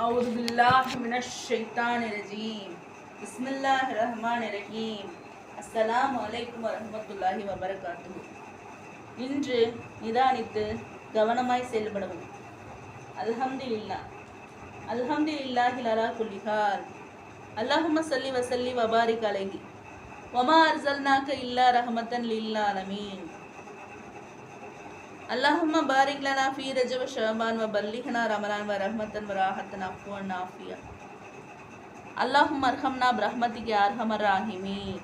أعوذ بالله من الشيطان الرجيم بسم الله الرحمن الرحيم அஸ்ஸலாமு அலைக்கும் வரஹ்மத்துல்லாஹி வபரகாத்துஹு இன்று நிதானித்து கவனமாய் செயல்படவும் அல்ஹம்துலில்லா அல்ஹம்துலில்லாஹி லலா குல்லிஹால் அல்லாஹும்ம சல்லி வசல்லி வபாரிக் அலைஹி வமா அர்சல்னாக்க இல்லா ரஹமத்தன் லில் ஆலமீன் اللهم بارك لنا في رجب شعبان وبلغنا رمضان ورحمة وراحة عفوا عافية اللهم ارحمنا برحمتك يا أرحم الراحمين.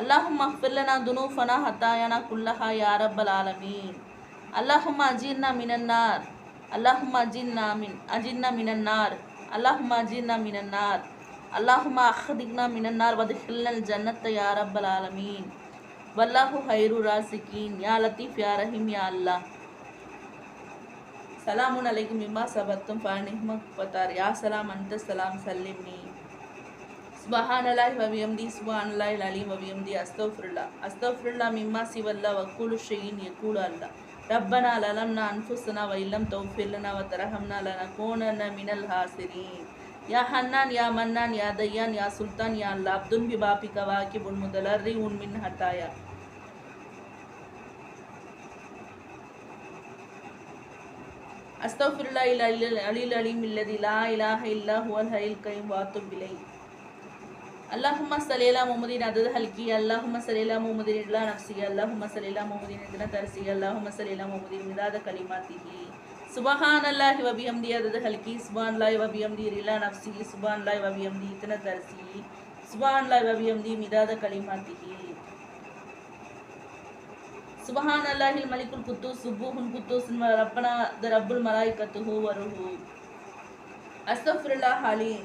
اللهم اغفر لنا ذنوبنا خطايانا كلها يا رب العالمين. اللهم اجرنا من النار. اللهم اجرنا من اجرنا من النار. اللهم اجرنا من النار. اللهم اخرجنا من النار وادخلنا الجنة يا رب العالمين. والله خير الرازقين. يا لطيف يا رحيم يا الله. சலாமுன் அலைக்கும் மிம்மா சபத்தும் ஃபானிஹ்ம பத்தார் யா சலாம் அந்த சலாம் சல்லிம்னி சுபஹானல்லாஹி வபியம்தி சுபஹானல்லாஹி அலீம் வபியம்தி அஸ்தோஃபுல்லா அஸ்தோஃபுல்லா மிம்மா சிவல்லா வக்கூலு ஷெயின் யக்கூலு அல்லா ரப்பனா லலம்னா அன்ஃபுஸ்னா வைல்லம் தௌஃபில்லனா வ தரஹம்னா லனகூனன மினல் ஹாசிரீன் யா ஹன்னான் யா மன்னான் யா தையான் யா சுல்தான் யா அல்லா அப்துன் பி பாபிக வாக்கிபுன் முதலர்ரி உன் மின் ஹத்தாயா அஸ்தஃபிருல்லா இல்லா இல்ல அலில் அலிம் இல்லதி லா இலாஹ இல்லா ஹுவல் ஹலில் கைம் வாத்தும் விலை அல்லாஹுமா சலேலா முமதின் அதது ஹல்கி அல்லாஹுமா சலேலா முமதின் இல்லா நஃப்சி அல்லாஹுமா சலேலா முமதின் இதன தரசி அல்லாஹுமா சலேலா முமதின் மிதாத கலிமாத்திஹி. சுபஹான் அல்லாஹி வபிஹம்தி அதது ஹல்கி சுபான் லாய் வபிஹம்தி ரிலா நஃப்சி சுபான் லாய் வபிஹம்தி இதன தரசி சுபான் லாய் வபிஹம்தி மிதாத கலிமாத்திஹி. சுபஹான் அல்லாஹில் மலிக்குல் குத்தூஸ் சுபூஹுன் குத்தூஸ் ரப்பனா த ரப்புல் மலாய்கத்துஹு வருஹு. அஸ்தஃபிருல்லாஹ் அலீம்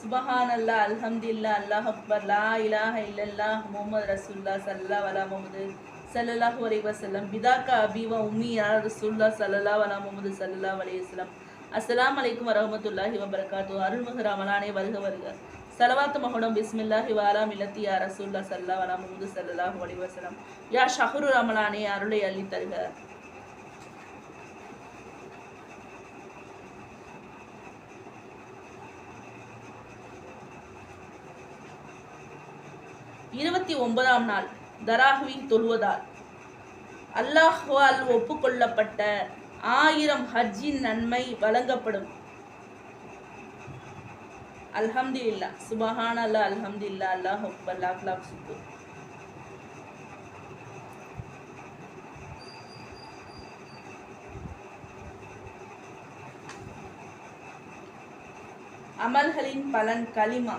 சுபஹான் அல்லாஹ் அல்ஹம்துலில்லாஹ் அல்லாஹ் அக்பர் லா இலாஹ இல்லல்லாஹ் முஹம்மது ரசூல்லா சல்லா வலா முஹம்மது சல்லல்லாஹ் அலைஹி வசல்லம் பிதாக்கா அபி உம்மி யா ரசூல்லா ஸல்லல்லாஹு வலா முஹம்மது ஸல்லல்லாஹு அலைஹி வஸல்லம். அஸ்லாம் வலைக்கும் வரமத்துல்லாஹி வபரகாத்து அருள்மிகு ரமலானே வருக வருக. சலவாத்து மகனும் பிஸ்மில்லாஹி வாலா மில்லத்தி யா ரசூல்லா சல்லா வலா முகுது சல்லாஹூ அலி யா ஷஹரு ரமலானே அருளை அள்ளி தருக. இருபத்தி ஒன்பதாம் நாள் தராஹ்வி தொழுவதால். அல்லாஹ்வால் ஒப்புக்கொள்ளப்பட்ட ஆயிரம் ஹஜ்ஜின் நன்மை வழங்கப்படும். அல்ஹம்து இல்லா சுபஹான் அல்லா அல்ஹம்து இல்லா அல்லாஹ் அக்பர் லாக் லாக் சுக்குர். அமல்களின் பலன் கலிமா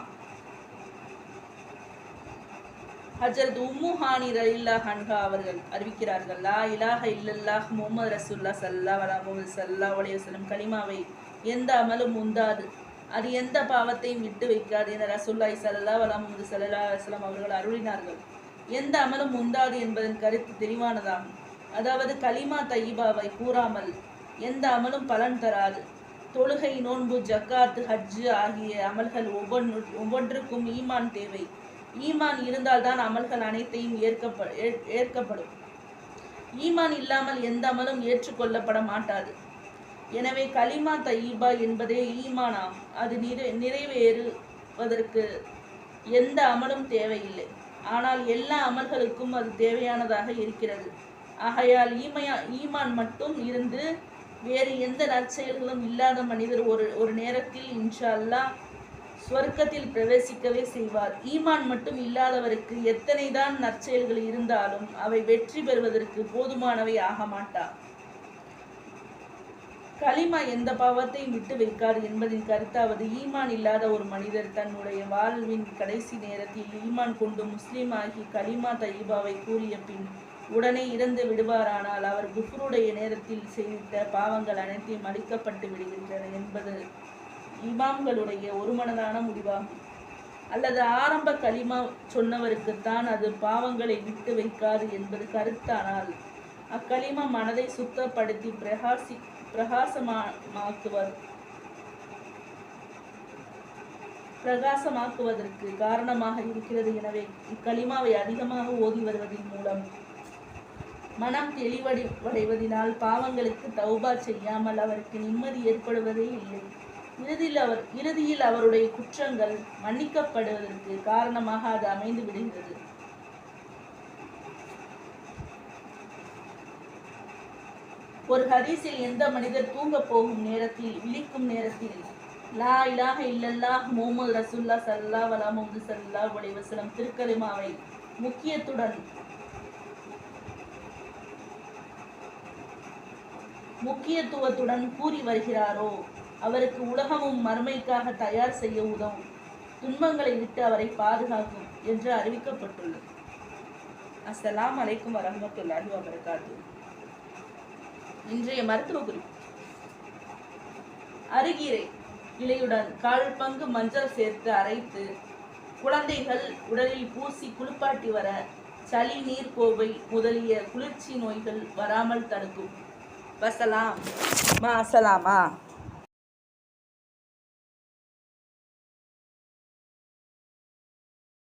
ஹஜரத் உம்மு ஹானி ரலில்லா ஹன்ஹா அவர்கள் அறிவிக்கிறார்கள் லா இலாஹ இல்லல்லாஹ் முகமது ரசூல்லா சல்லா வலா முகமது சல்லா அலைஹி செல்லும் கலிமாவை எந்த அமலும் உந்தாது. அது எந்த பாவத்தையும் விட்டு வைக்காது என ரசுல்லாய் சல்லா வலாம் முகமது சல்லா அலுவலாம் அவர்கள் அருளினார்கள். எந்த அமலும் உண்டாது என்பதன் கருத்து தெளிவானதாகும் அதாவது கலிமா தையிபாவை கூறாமல் எந்த அமலும் பலன் தராது. தொழுகை நோன்பு ஜக்காத்து ஹஜ்ஜு ஆகிய அமல்கள் ஒவ்வொன்று ஒவ்வொன்றுக்கும் ஈமான் தேவை. ஈமான் இருந்தால்தான் அமல்கள் அனைத்தையும் ஏற்கப்ப ஏற்கப்படும். ஈமான் இல்லாமல் எந்த அமலும் ஏற்றுக்கொள்ளப்பட மாட்டாது. எனவே கலிமா தயீபா என்பதே ஈமானாம் அது நிறை நிறைவேறுவதற்கு எந்த அமலும் தேவையில்லை. ஆனால் எல்லா அமல்களுக்கும் அது தேவையானதாக இருக்கிறது. ஆகையால் ஈமையா ஈமான் மட்டும் இருந்து வேறு எந்த நற்செயல்களும் இல்லாத மனிதர் ஒரு ஒரு நேரத்தில் இன்ஷா அல்லாஹ் ஸ்வர்க்கத்தில் பிரவேசிக்கவே செய்வார். ஈமான் மட்டும் இல்லாதவருக்கு எத்தனைதான் நற்செயல்கள் இருந்தாலும் அவை வெற்றி பெறுவதற்கு போதுமானவை ஆக மாட்டார் களிமா எந்த பாவத்தையும் விட்டு வைக்காது என்பதின் கருத்தாவது ஈமான் இல்லாத ஒரு மனிதர் தன்னுடைய வாழ்வின் கடைசி நேரத்தில் ஈமான் கொண்டு முஸ்லீம் ஆகி கலிமா தயீபாவை கூறிய பின் உடனே இறந்து விடுவாரானால் அவர் குஃபருடைய நேரத்தில் செய்த பாவங்கள் அனைத்தையும் அழிக்கப்பட்டு விடுகின்றன என்பது இமாம்களுடைய ஒருமனதான முடிவாகும். அல்லது ஆரம்ப களிமா சொன்னவருக்குத்தான் அது பாவங்களை விட்டு வைக்காது என்பது கருத்தானால் அக்களிமா மனதை சுத்தப்படுத்தி பிரகாசி பிரகாசமாக்குவர் பிரகாசமாக்குவதற்கு காரணமாக இருக்கிறது எனவே இக்களிமாவை அதிகமாக ஓதி வருவதன் மூலம். மனம் தெளிவடை அடைவதினால் பாவங்களுக்கு தௌபா செய்யாமல் அவருக்கு நிம்மதி ஏற்படுவதே இல்லை. இறுதியில் அவர் இறுதியில் அவருடைய குற்றங்கள் மன்னிக்கப்படுவதற்கு காரணமாக அது அமைந்து விடுகிறது. ஒரு ஹதீஸில் எந்த மனிதர் தூங்க போகும் நேரத்தில் விழிக்கும் நேரத்தில் லா இலாக இல்லல்லாஹ் முகமது ரசுல்லா சல்லா வலா முகமது சல்லா வலைவசலம் திருக்கலிமாவை முக்கியத்துடன் முக்கியத்துவத்துடன் கூறி வருகிறாரோ? அவருக்கு உலகமும் மறுமைக்காக தயார் செய்ய உதவும் துன்பங்களை விட்டு அவரை பாதுகாக்கும் என்று அறிவிக்கப்பட்டுள்ளது. அஸ்லாம் அலைக்கும் வரஹ்மத்துல்லாஹி வபர்காத்து இன்றைய மருத்துவ குறிப்பு. அருகீரை இலையுடன் கால் பங்கு மஞ்சள் சேர்த்து அரைத்து குழந்தைகள் உடலில் பூசி குளிப்பாட்டி வர சளி நீர் கோவை முதலிய குளிர்ச்சி நோய்கள் வராமல் தடுக்கும். வசலாம். மா அசலாமா?